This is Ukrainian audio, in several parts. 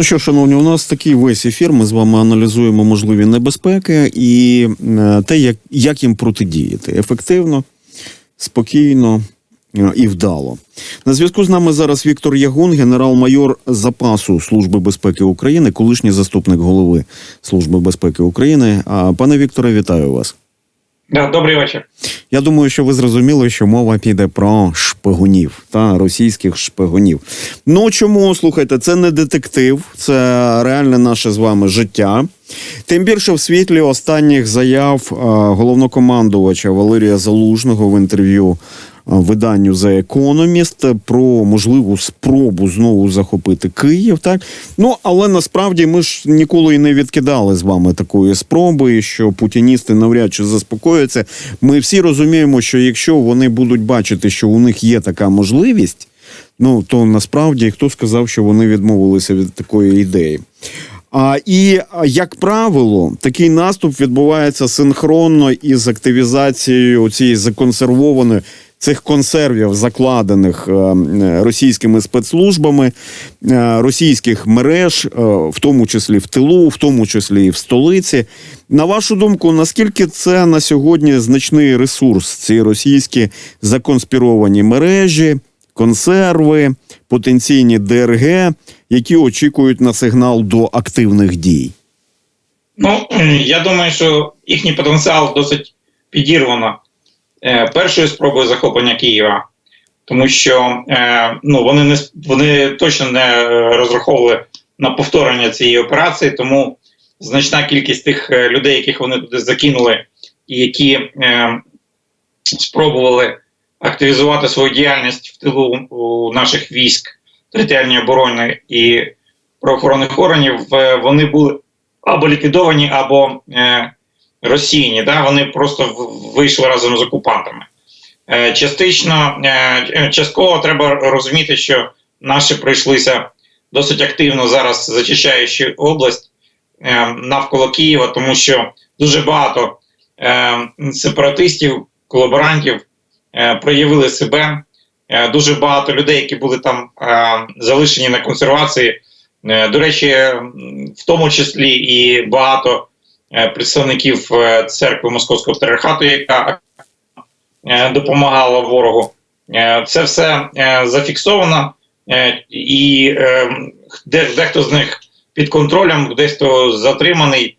Ну що, шановні, у нас такий весь ефір. Ми з вами аналізуємо можливі небезпеки і е, те, як, як їм протидіяти ефективно, спокійно е, і вдало. На зв'язку з нами зараз Віктор Ягун, генерал-майор запасу Служби безпеки України, колишній заступник голови Служби безпеки України. Пане Вікторе, вітаю вас. Добрий вечір. Я думаю, що ви зрозуміли, що мова піде про шпигунів та російських шпигунів. Ну чому слухайте, це не детектив, це реальне наше з вами життя. Тим більше в світлі останніх заяв е, головнокомандувача Валерія Залужного в інтерв'ю виданню The Economist про можливу спробу знову захопити Київ. Так ну але насправді ми ж ніколи і не відкидали з вами такої спроби, що путіністи навряд чи заспокояться. Ми всі розуміємо, що якщо вони будуть бачити, що у них є така можливість, ну то насправді хто сказав, що вони відмовилися від такої ідеї. А, і як правило, такий наступ відбувається синхронно із активізацією цієї законсервованої цих консервів, закладених е, е, російськими спецслужбами, е, російських мереж, в тому числі в тилу, в тому числі і в столиці. На вашу думку, наскільки це на сьогодні значний ресурс, ці російські законспіровані мережі? консерви, потенційні ДРГ, які очікують на сигнал до активних дій. Ну я думаю, що їхній потенціал досить підірвано першою спробою захоплення Києва, тому що е, ну вони не вони точно не розраховували на повторення цієї операції, тому значна кількість тих е, людей, яких вони туди закинули, і які е, спробували активізувати свою діяльність в тилу у наших військ територіальної оборони і правоохоронних органів, е, вони були або ліквідовані, або е, розсіяні. Да? Вони просто вийшли разом з окупантами. Е, частично, е, частково треба розуміти, що наші прийшлися досить активно зараз зачищаючи область е, навколо Києва, тому що дуже багато е, сепаратистів, колаборантів. Е, проявили себе. Е, дуже багато людей, які були там е, залишені на консервації. До речі, в тому числі і багато представників церкви Московського патріархату, яка допомагала ворогу. Це все зафіксовано, і дехто з них під контролем, дехто затриманий.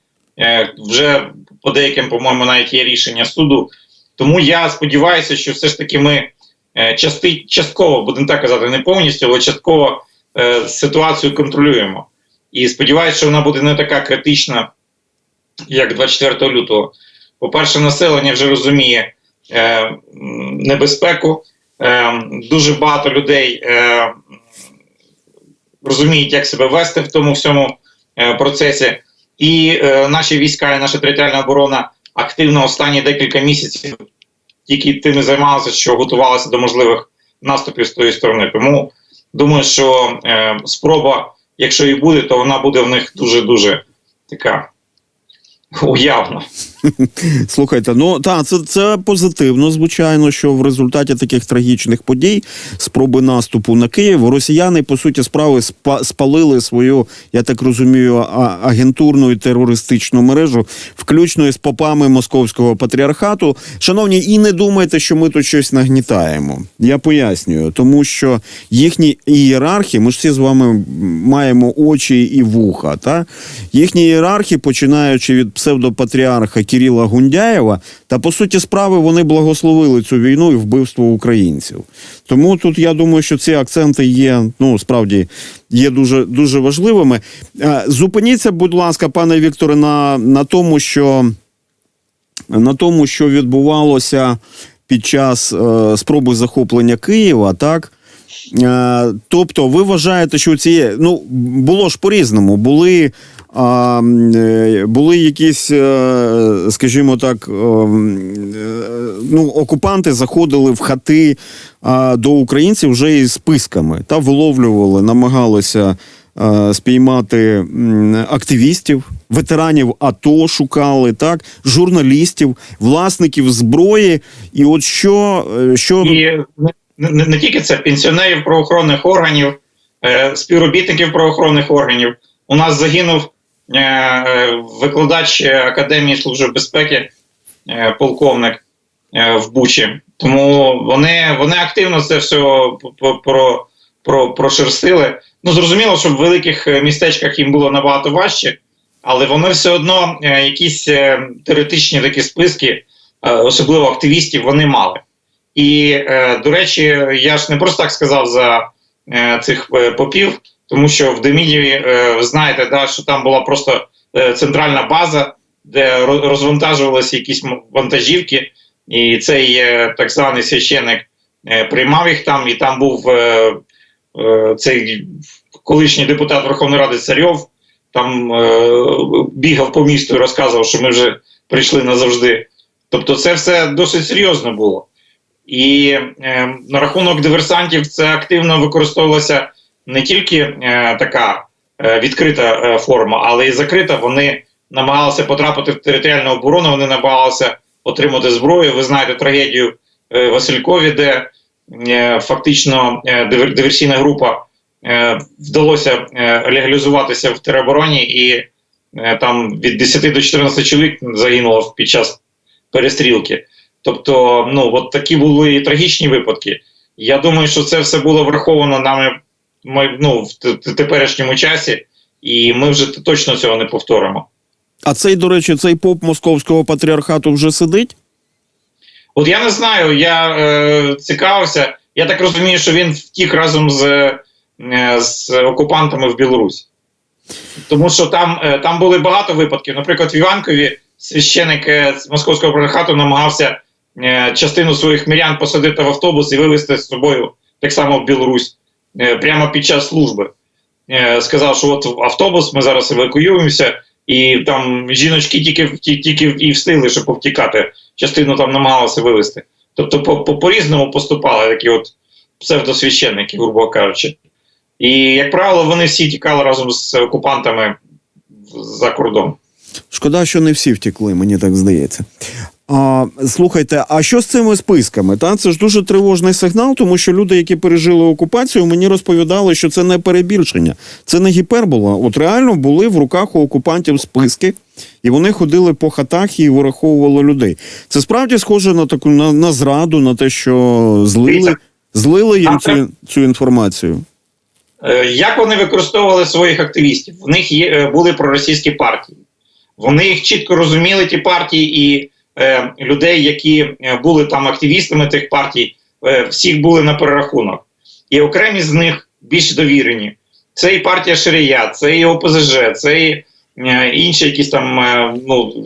Вже по деяким, по-моєму, навіть є рішення суду. Тому я сподіваюся, що все ж таки ми е, части, частково, будемо так казати, не повністю, але частково е, ситуацію контролюємо. І сподіваюся, що вона буде не така критична, як 24 лютого. По-перше, населення вже розуміє е, небезпеку. Е, Дуже багато людей е, розуміють, як себе вести в тому всьому е, процесі. І е, наші війська, і наша територіальна оборона активно останні декілька місяців тільки тим і займалися, що готувалися до можливих наступів з тої сторони. Тому думаю, що е, спроба, якщо і буде, то вона буде в них дуже дуже така 我要吗？Слухайте, ну так, це це позитивно, звичайно, що в результаті таких трагічних подій, спроби наступу на Київ, росіяни, по суті, справи спалили свою, я так розумію, агентурну і терористичну мережу, включно із попами московського патріархату. Шановні, і не думайте, що ми тут щось нагнітаємо. Я пояснюю, тому що їхні ієрархи, ми ж всі з вами маємо очі і вуха. Та їхні ієрархи, починаючи від псевдопатріарха Кирила Гундяєва, та по суті справи вони благословили цю війну і вбивство українців. Тому тут я думаю, що ці акценти є ну справді є дуже дуже важливими. Зупиніться, будь ласка, пане Вікторе, на, на тому, що на тому, що відбувалося під час е, спроби захоплення Києва, так. Е, тобто, ви вважаєте, що ці ну було ж по різному, були а, е, були якісь, е, скажімо так, е, ну, окупанти заходили в хати до українців вже із списками та виловлювали, намагалися спіймати активістів, ветеранів АТО шукали, так, журналістів, власників зброї. І от що. що... І не, не тільки це пенсіонерів правоохоронних органів, співробітників правоохоронних органів у нас загинув викладач е, Академії Служби безпеки, е, полковник е, в Бучі. Тому вони, вони активно це все про, про, про, прошерстили. Ну, зрозуміло, що в великих е, містечках їм було набагато важче, але вони все одно е, якісь е, теоретичні такі списки, е, особливо активістів, вони мали. І, е, до речі, я ж не просто так сказав за е, цих е, попів, тому що в Демідіві, е, ви знаєте, да, що там була просто е, центральна база, де розвантажувалися якісь вантажівки, і цей е, так званий священик е, приймав їх там, і там був цей колишній депутат Верховної Ради Царьов, там бігав по місту і розказував, що ми вже прийшли назавжди. Тобто, це все досить серйозно було. І е, на рахунок диверсантів це активно використовувалася не тільки е, така е, відкрита е, форма, але й закрита. Вони намагалися потрапити в територіальну оборону, вони намагалися отримати зброю. Ви знаєте трагедію Василькові, де фактично дивер- диверсійна група вдалося легалізуватися в теробороні, і там від 10 до 14 чоловік загинуло під час перестрілки. Тобто, ну от такі були і трагічні випадки. Я думаю, що це все було враховано нами ми, ну, в теперішньому часі, і ми вже точно цього не повторимо. А цей, до речі, цей поп московського патріархату вже сидить? От я не знаю, я е, цікавився. Я так розумію, що він втік разом з, е, з окупантами в Білорусі. Тому що там, е, там були багато випадків. Наприклад, в Іванкові священик е, з московського патріархату намагався е, частину своїх мирян посадити в автобус і вивезти з собою так само в Білорусь прямо під час служби. Е, сказав, що от автобус, ми зараз евакуюємося, і там жіночки тільки, тільки і встигли, щоб повтікати. Частину там намагалися вивезти. Тобто по, по, по-різному поступали такі от псевдосвященники, грубо кажучи. І, як правило, вони всі тікали разом з окупантами за кордон. Шкода, що не всі втекли, мені так здається. А, слухайте, а що з цими списками? Та? Це ж дуже тривожний сигнал, тому що люди, які пережили окупацію, мені розповідали, що це не перебільшення, це не гіпербола. От реально були в руках у окупантів списки, і вони ходили по хатах і вираховували людей. Це справді схоже на таку на, на зраду, на те, що злили, злили їм цю, цю інформацію. Е, Як вони використовували своїх активістів? В них є, е, були проросійські партії. Вони їх чітко розуміли, ті партії, і е, людей, які е, були там активістами тих партій, е, всіх були на перерахунок. І окремі з них більш довірені. Це і партія Ширія, це і ОПЗЖ, це і е, інші якісь там ну,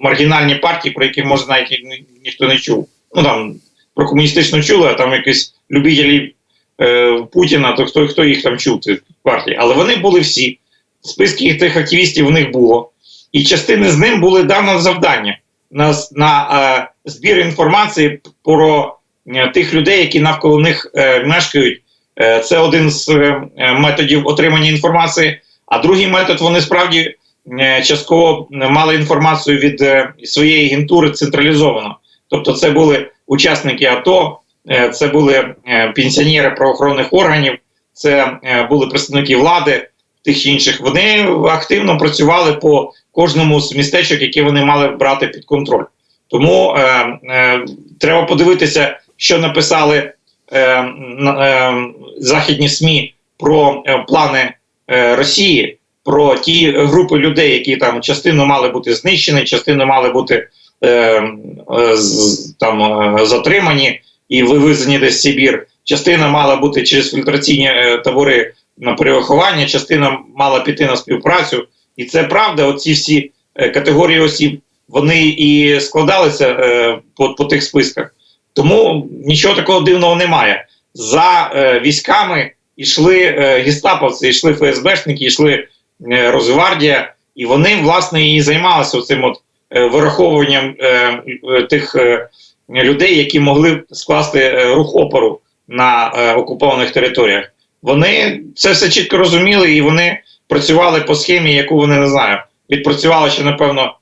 маргінальні партії, про які може навіть ніхто не чув. Ну там про комуністичну чули, а там якісь любителі е, Путіна, то хто, хто їх там чув, цих партій. Але вони були всі. Списки тих активістів в них було. І частини з ним були дано завдання на, на е, збір інформації про е, тих людей, які навколо них е, мешкають. Е, це один з е, методів отримання інформації. А другий метод вони справді е, частково мали інформацію від е, своєї агентури централізовано. Тобто, це були учасники АТО, е, це були е, пенсіонери правоохоронних органів, це е, були представники влади тих інших. Вони активно працювали по кожному з містечок, які вони мали брати під контроль. Тому е, е, треба подивитися, що написали е, е, західні СМІ про е, плани е, Росії, про ті групи людей, які там частину мали бути знищені, частину мали бути е, е, з- там е, затримані і вивезені десь в Сибір. Частина мала бути через фільтраційні е, табори на перевиховання, частина мала піти на співпрацю. І це правда, оці всі е, категорії осіб вони і складалися е, по, по тих списках. Тому нічого такого дивного немає. За е, військами йшли е, гестаповці, йшли ФСБшники, йшли е, Росгвардія, і вони, власне, і займалися цим от е, вираховуванням е, е, тих е, людей, які могли скласти е, рух опору на е, окупованих територіях. Вони це все чітко розуміли, і вони працювали по схемі, яку вони не знаю. Відпрацювали ще, напевно,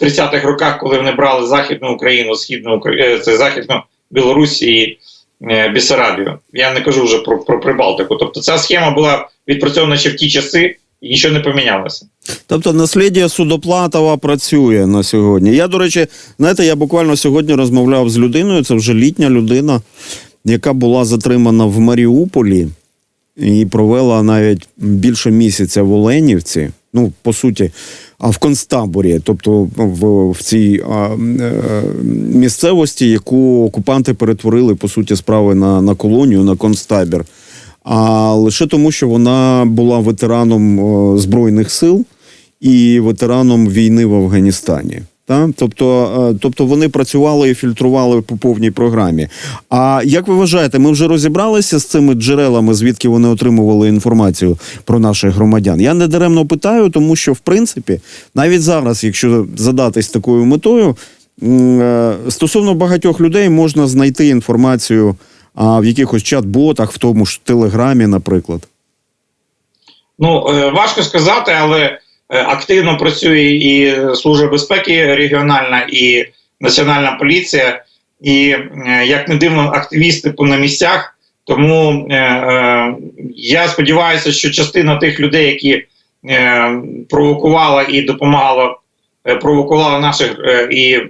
в 30-х роках, коли вони брали Західну Україну, Східну Укра- е, це Західну Білорусь і е, Бессарабію. Я не кажу вже про, про Прибалтику. Тобто ця схема була відпрацьована ще в ті часи, і нічого не помінялося. Тобто наслідя Судоплатова працює на сьогодні. Я, до речі, знаєте, я буквально сьогодні розмовляв з людиною, це вже літня людина, яка була затримана в Маріуполі і провела навіть більше місяця в Оленівці. Ну, по суті, а в концтаборі, тобто в, в цій а, е, місцевості, яку окупанти перетворили по суті справи на, на колонію, на концтабір. А лише тому, що вона була ветераном збройних сил і ветераном війни в Афганістані. Та? Тобто, е, тобто вони працювали і фільтрували по повній програмі. А як ви вважаєте, ми вже розібралися з цими джерелами, звідки вони отримували інформацію про наших громадян? Я не даремно питаю, тому що в принципі, навіть зараз, якщо задатись такою метою, е, стосовно багатьох людей можна знайти інформацію в якихось чат-ботах, в тому ж Телеграмі, наприклад. Ну, е, важко сказати, але активно працює і Служба безпеки регіональна, і Національна поліція, і, е, як не дивно, активісти по- на місцях. Тому е, е, я сподіваюся, що частина тих людей, які е, провокувала і допомагала, е, провокувала наших е, і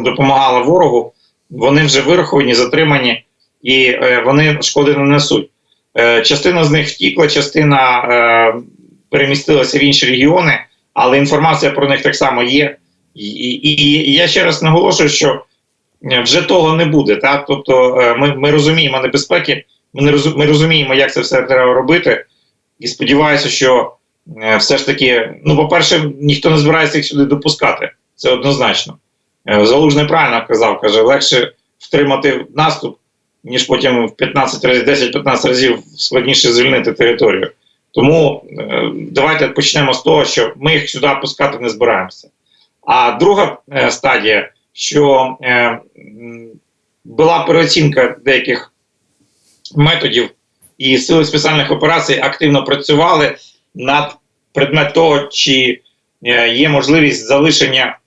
допомагала ворогу, вони вже вираховані, затримані, і е, вони шкоди не несуть. Е, Частина з них втікла, частина е, перемістилася в інші регіони, але інформація про них так само є. І, і, і я ще раз наголошую, що е, вже того не буде. Так? Тобто е, ми, ми розуміємо небезпеки, ми, розуміємо, як це все треба робити. І сподіваюся, що е, все ж таки, ну, по-перше, ніхто не збирається їх сюди допускати. Це однозначно. Залужний правильно казав, каже, легше втримати наступ, ніж потім в 15 разів, 10-15 разів складніше звільнити територію. Тому е, давайте почнемо з того, що ми їх сюди пускати не збираємося. А друга е, стадія, що е, була переоцінка деяких методів, і сили спеціальних операцій активно працювали над предмет того, чи є можливість залишення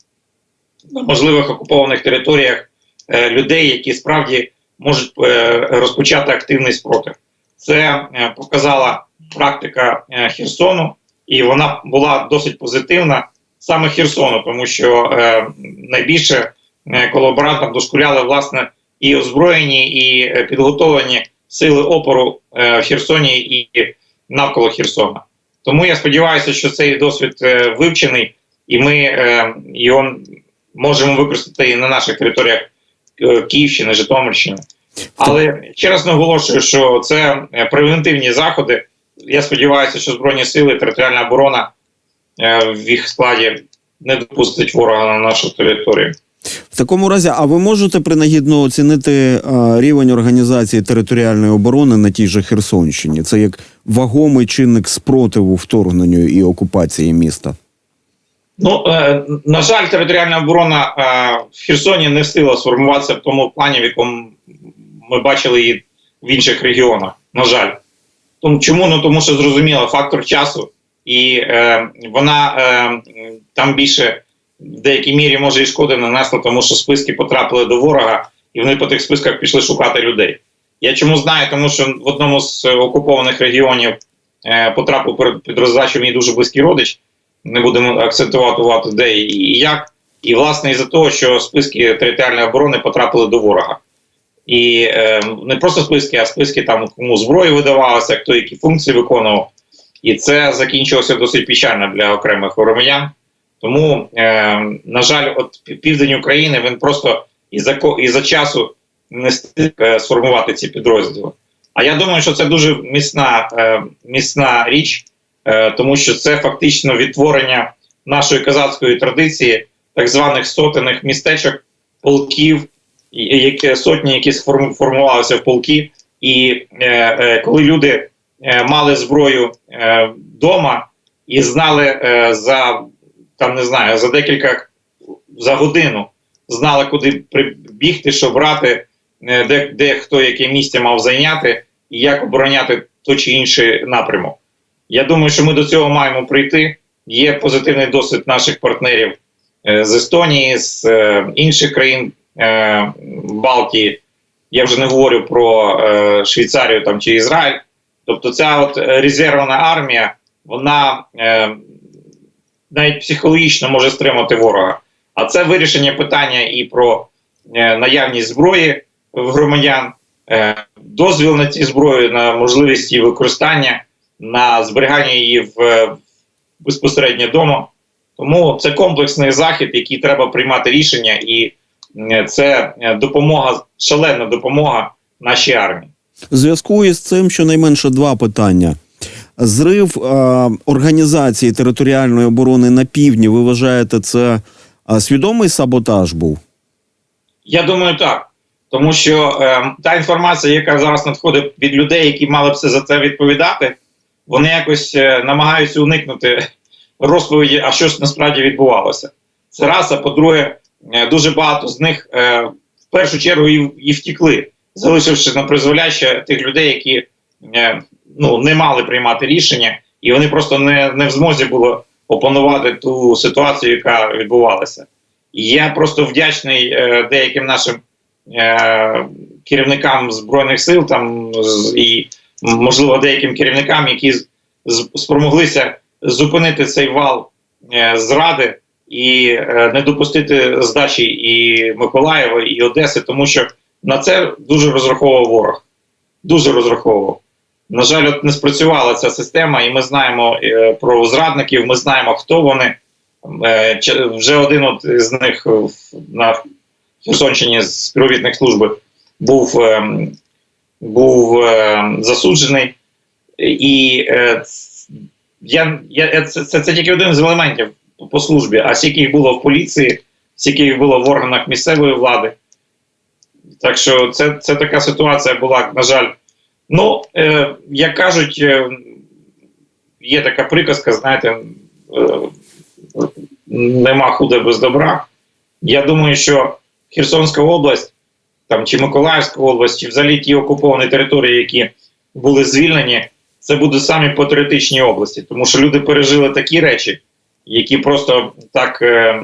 на можливих окупованих територіях людей, які справді можуть розпочати активний спротив. Це показала практика е, Херсону, і вона була досить позитивна саме Херсону, тому що е, найбільше е, колаборантам дошкуляли власне і озброєні, і підготовлені сили опору в Херсоні і навколо Херсона. Тому я сподіваюся, що цей досвід вивчений, і ми його можемо використати і на наших територіях Київщини, Житомирщини. Але ще раз наголошую, що це превентивні заходи. Я сподіваюся, що Збройні сили, територіальна оборона е, в їх складі не допустить ворога на нашу територію. В такому разі, а ви можете принагідно оцінити а, рівень організації територіальної оборони на тій же Херсонщині? Це як вагомий чинник спротиву вторгненню і окупації міста. Ну, е, на жаль, територіальна оборона е, в Херсоні не встигла сформуватися в тому плані, в якому ми бачили її в інших регіонах. На жаль. Тому, чому? Ну тому що зрозуміло, фактор часу, і е, вона е, там більше в деякій мірі може і шкоди нанесла, тому що списки потрапили до ворога, і вони по тих списках пішли шукати людей. Я чому знаю, тому що в одному з окупованих регіонів е, потрапив під- роздачу мій дуже близький родич не будемо акцентувати де і як. І власне із-за того, що списки територіальної оборони потрапили до ворога. І е, не просто списки, а списки там кому зброю видавалося, хто які функції виконував. І це закінчилося досить печально для окремих громадян. Тому, е, на жаль, от південь України він просто із-за ко- із-за часу не встиг е, сформувати ці підрозділи. А я думаю, що це дуже міцна, е, міцна річ, е, тому що це фактично відтворення нашої козацької традиції, так званих сотених містечок, полків, і- і які сотні, які сформ- формувалися в полки. І е, е, коли люди е, мали зброю е, вдома і знали е, за там не знаю за декілька за годину, знали, куди прибігти, що брати, е, де, де хто яке місце мав зайняти і як обороняти той чи інший напрямок. Я думаю, що ми до цього маємо прийти. Є позитивний досвід наших партнерів е, з Естонії, з е, інших країн е, Балтії. Я вже не говорю про е, Швейцарію там, чи Ізраїль. Тобто, ця от е, резервна армія, вона е, навіть психологічно може стримати ворога. А це вирішення питання і про наявність зброї в громадян, дозвіл на ці зброї, на можливість її використання, на зберігання її в безпосередньо вдома. Тому це комплексний захід, який треба приймати рішення, і це е, допомога, шалена допомога нашій армії. В зв'язку із цим щонайменше два питання. Зрив е, організації територіальної оборони на півдні, ви вважаєте, це е, свідомий саботаж був? Я думаю, так. Тому що е, та інформація, яка зараз надходить від людей, які мали б все за це відповідати, вони якось е, намагаються уникнути розповіді, а що ж насправді відбувалося. Це раз, а по-друге, е, дуже багато з них е, в першу чергу і, і втікли, залишивши на призволяще тих людей, які е, ну, не мали приймати рішення, і вони просто не, не в змозі було опанувати ту ситуацію, яка відбувалася. Я просто вдячний е, деяким нашим е, керівникам збройних сил там і можливо деяким керівникам, які спромоглися зупинити цей вал е, зради і е, не допустити здачі і Миколаєва, і Одеси, тому що на це дуже розраховував ворог. Дуже розраховував. На жаль, от не спрацювала ця система, і ми знаємо е, про зрадників, ми знаємо, хто вони. Е, вже один от з них на Херсонщині з співробітник служби був, був засуджений. І я, я, це, це, це тільки один з елементів по- службі, а скільки їх було в поліції, скільки їх було в органах місцевої влади. Так що це, це така ситуація була, на жаль. Ну, е, як кажуть, е, є така приказка, знаєте, е, нема худа без добра. Я думаю, що Херсонська область, там, чи Миколаївська область, чи взагалі ті окуповані території, які були звільнені, це будуть самі патріотичні області, тому що люди пережили такі речі, які просто так е,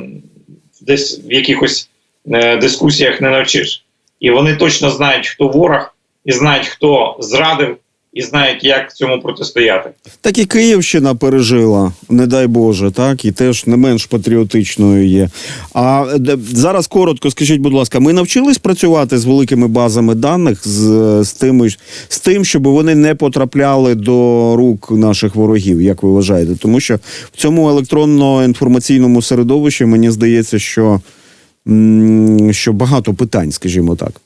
десь в якихось е, дискусіях не навчиш. І вони точно знають, хто ворог, і знають, хто зрадив, і знають, як цьому протистояти. Так і Київщина пережила, не дай Боже, так, і теж не менш патріотичною є. А зараз коротко скажіть, будь ласка, ми навчились працювати з великими базами даних, з, з, тими, з тим, щоб вони не потрапляли до рук наших ворогів, як ви вважаєте? Тому що в цьому електронно-інформаційному середовищі мені здається, що, що багато питань, скажімо так.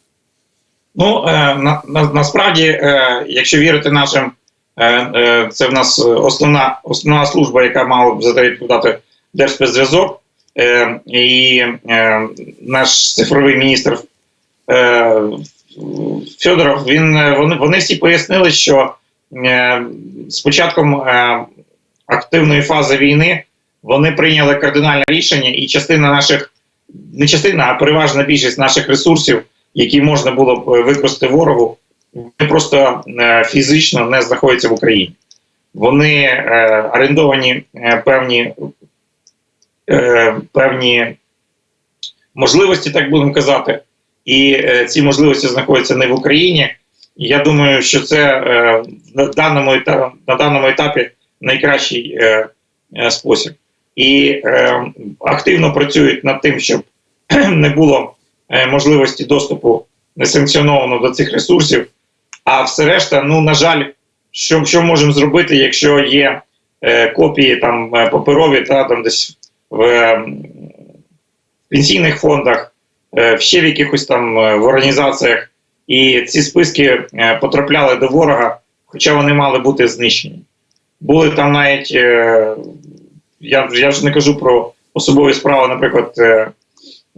Ну, е, на, на, насправді, е, якщо вірити нашим, е, е, це в нас основна, основна служба, яка мала б за це відповідати Держспецзв'язок, е, і е, наш цифровий міністр е, Федоров, він, е, вони, вони всі пояснили, що е, з початком е, активної фази війни вони прийняли кардинальне рішення, і частина наших, не частина, а переважна більшість наших ресурсів які можна було б е, використати ворогу, вони просто е, фізично не знаходяться в Україні. Вони е, орендовані певні, певні можливості, так будемо казати, і ці можливості знаходяться не в Україні. Я думаю, що це на, даному етапі, на даному етапі найкращий спосіб. І активно працюють над тим, щоб не було можливості доступу несанкціоновано до цих ресурсів. А все решта, ну на жаль, що, що можемо зробити, якщо є е, копії там е, паперові та там десь в, е, пенсійних фондах, е, ще в якихось там е, в організаціях, і ці списки е, потрапляли до ворога, хоча вони мали бути знищені. Були там навіть, е, я, я вже не кажу про особові справи, наприклад. Е,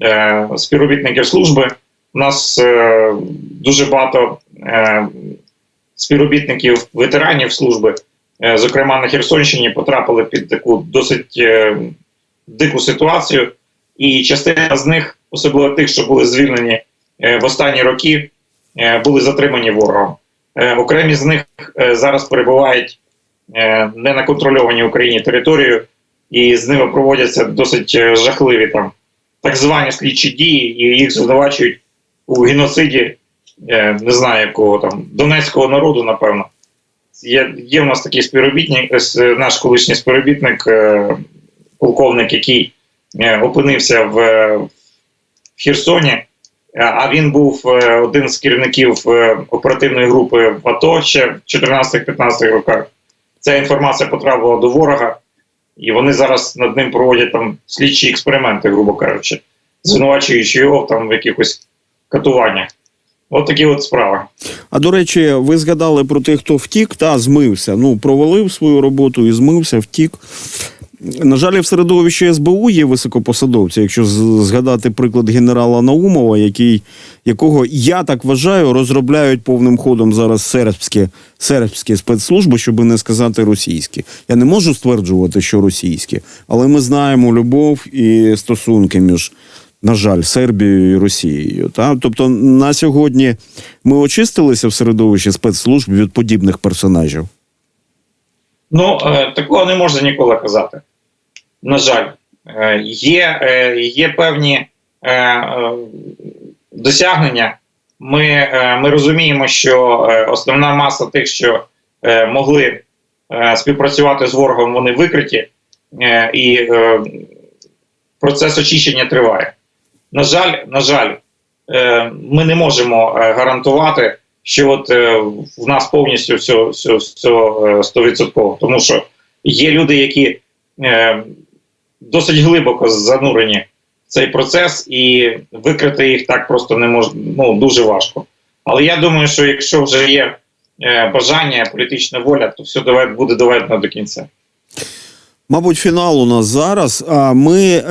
е, співробітників служби. У нас е, дуже багато е, співробітників ветеранів служби, зокрема на Херсонщині, потрапили під таку досить дику ситуацію, і частина з них, особливо тих, що були звільнені в останні роки, були затримані ворогом. Окремі з них зараз перебувають не на контрольованій Україні територію, і з ними проводяться досить жахливі там так звані слідчі дії, і їх звинувачують у геноциді, е, не знаю якого там, донецького народу, напевно. є, є в нас такий співробітник, е, наш колишній співробітник, е, полковник, який опинився в, в Херсоні, а він був один з керівників оперативної групи в АТО ще в 14-15 роках. Ця інформація потрапила до ворога, і вони зараз над ним проводять там слідчі експерименти, грубо кажучи, звинувачуючи його там в якихось катуваннях. От такі от справи. А до речі, ви згадали про тих, хто втік та змився. Ну, провалив свою роботу і змився, втік. На жаль, в середовищі СБУ є високопосадовці. Якщо згадати приклад генерала Наумова, який, якого я так вважаю, розробляють повним ходом зараз сербські, сербські спецслужби, щоб не сказати російські. Я не можу стверджувати, що російські, але ми знаємо любов і стосунки між на жаль, Сербією і Росією. Та? Тобто на сьогодні ми очистилися в середовищі спецслужб від подібних персонажів. Ну, е, такого не можна ніколи казати. На жаль, е, є, е, є певні досягнення. Ми, ми розуміємо, що основна маса тих, що могли співпрацювати з ворогом, вони викриті, і процес очищення триває. На жаль, на жаль, ми не можемо гарантувати, що от е, в нас повністю все, все, все е, 100%. Тому що є люди, які е, досить глибоко занурені в цей процес, і викрити їх так просто не можна, ну, дуже важко. Але я думаю, що якщо вже є е, бажання, політична воля, то все буде доведено до кінця. Мабуть, фінал у нас зараз. А ми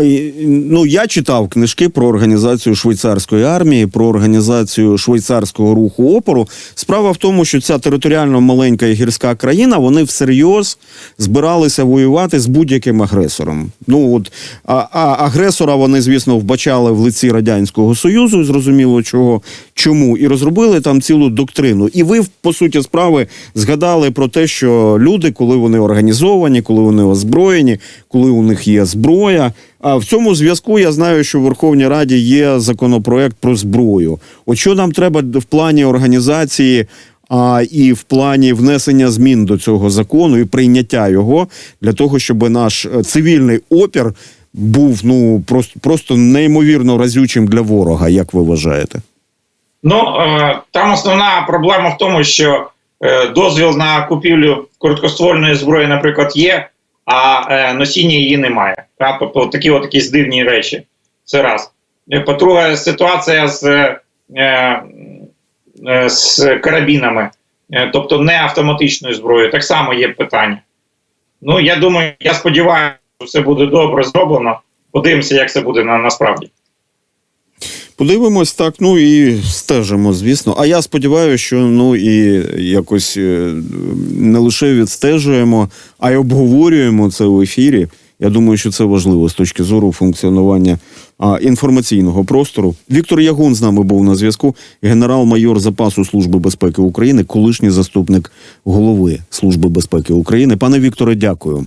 ну я читав книжки про організацію швейцарської армії, про організацію швейцарського руху опору. Справа в тому, що ця територіально маленька і гірська країна, вони всерйоз збиралися воювати з будь-яким агресором. Ну от а, а агресора вони, звісно, вбачали в лиці радянського союзу, і зрозуміло чого чому, і розробили там цілу доктрину. І ви, по суті, справи згадали про те, що люди, коли вони організовані, коли вони озброєні, коли у них є зброя. А в цьому зв'язку я знаю, що в Верховній Раді є законопроект про зброю. От що нам треба в плані організації. А і в плані внесення змін до цього закону і прийняття його для того, щоб наш е, цивільний опір був ну просто просто неймовірно разючим для ворога, як ви вважаєте? Ну е, там основна проблема в тому, що е, дозвіл на купівлю короткоствольної зброї, наприклад, є, а е, носіння її немає. Такі от дивні речі. Це раз. Е, По-друге, ситуація з, е, з карабінами, тобто не автоматичною зброєю, так само є питання. Ну, я думаю, я сподіваюся, що все буде добре зроблено. Подивимося, як це буде на, насправді. Подивимось так, ну і стежимо, звісно. А я сподіваюся, що ну і якось е, не лише відстежуємо, а й обговорюємо це в ефірі. Я думаю, що це важливо з точки зору функціонування а, інформаційного простору. Віктор Ягун з нами був на зв'язку. Генерал-майор запасу Служби безпеки України, колишній заступник голови Служби безпеки України. Пане Вікторе, дякую.